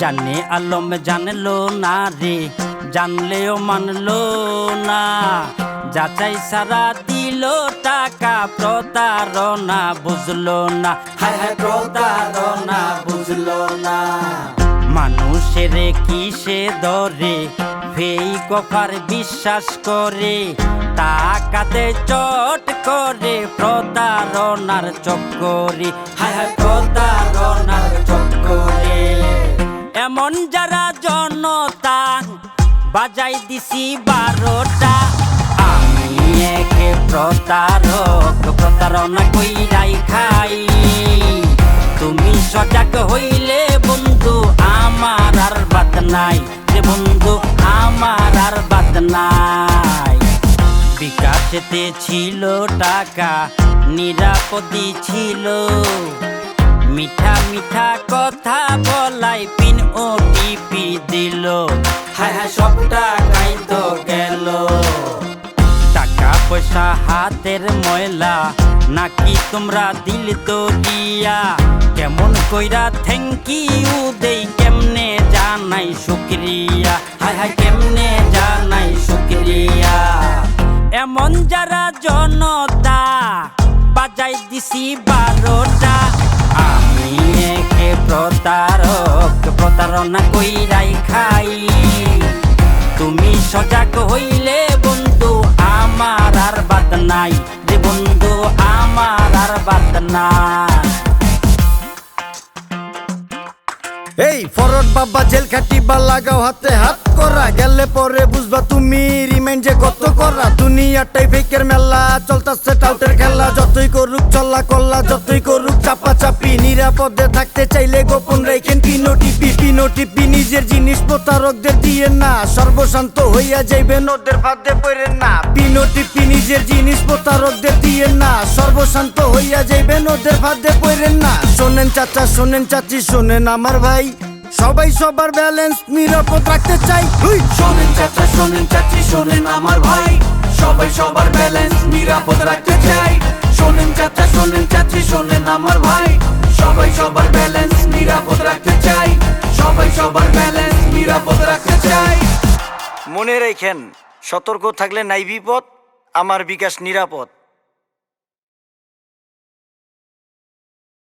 জানে আলম জানলো না রে, জানলেও মানলো না। যাচাই সারা দিল টাকা, প্রতারণা বুঝলো না। হ্যাঁ প্রতারণা বুঝলো না। মানুষের কিসে ধরে ফেই কফার বিশ্বাস করে টাকাতে চট করে প্রতারণার চক্করে। হায় হায়, প্রতারণার চক্করে। এমন যারা জনতা বাজাই দিছি বারোটা। আমি একে প্রতারক, প্রতারণা কইরাই নাই। রে বন্ধু, আমার আর বাত নাই। বিকাশেতে ছিল টাকা, নিরাপদি ছিল। মিঠা মিঠা কথা বলাই পিন ও টিপি দিল। হায় হায়, সব টাকাই তো গেল। টাকা পয়সা হাতের ময়লা, নাকি তোমরা দিল তো দিয়া কেমন কইরা থ্যাংক ইউ দেই জানাই শুক্রিয়া। হায় হায়, কেমনে জানাই শুক্রিয়া? এমন যারা জনতা বাজাই দিছি বারোটা, আমি একে প্রতারক, প্রতারণা কইরাই খাই। তুমি সজাগ হইলে বন্ধু, আমার আর বাদ নাই। রে বন্ধু, আমার আর বাদ নাই। এই ফরত বাবা জেল খাটিবা লাগাও হাতে হাত করা। গেলে পরে বুঝবা তুমি রিমাইন্ড যে কত করা। দুনিয়াটাই ফেকের মেলা, চলতাছে টাউটের খেলা। যতই করুক চল্লা কল্লা, যতই করুক চাপা চাপি নিরাপদে থাকতে চাইলে গোপন রেখেন কি টিপি পিনো টিপি নিজের জিনিস প্রতারকদের দিয়ে না। সর্বশান্ত হইয়া যাইবেন ওদের ফাঁদে পড়ে না। পিনো টিপি নিজের জিনিস প্রতারকদের দিয়ে না। সর্বশান্ত হইয়া যাইবেন ওদের ফাঁদে পড়ে না। শোনেন চাচা, শোনেন চাচি, শোনেন আমার ভাই। সবাই সবার ব্যালেন্স নিরাপদ রাখতে চাই! শোনেন চাচা, শোনেন চাচি, শোনেন আমার ভাই। সবাই সবার ব্যালেন্স নিরাপদ রাখতে চাই। শোনেন চাচা, শোনেন চাচি, শোনেন আমার ভাই। সবাই সবার ব্যালেন্স নিরাপদ রাখতে চাই। সবাই সবার ব্যালেন্স নিরাপদ রাখতে চাই। মনে রেখেন, সতর্ক থাকলে নাই বিপদ, আমার বিকাশ নিরাপদ।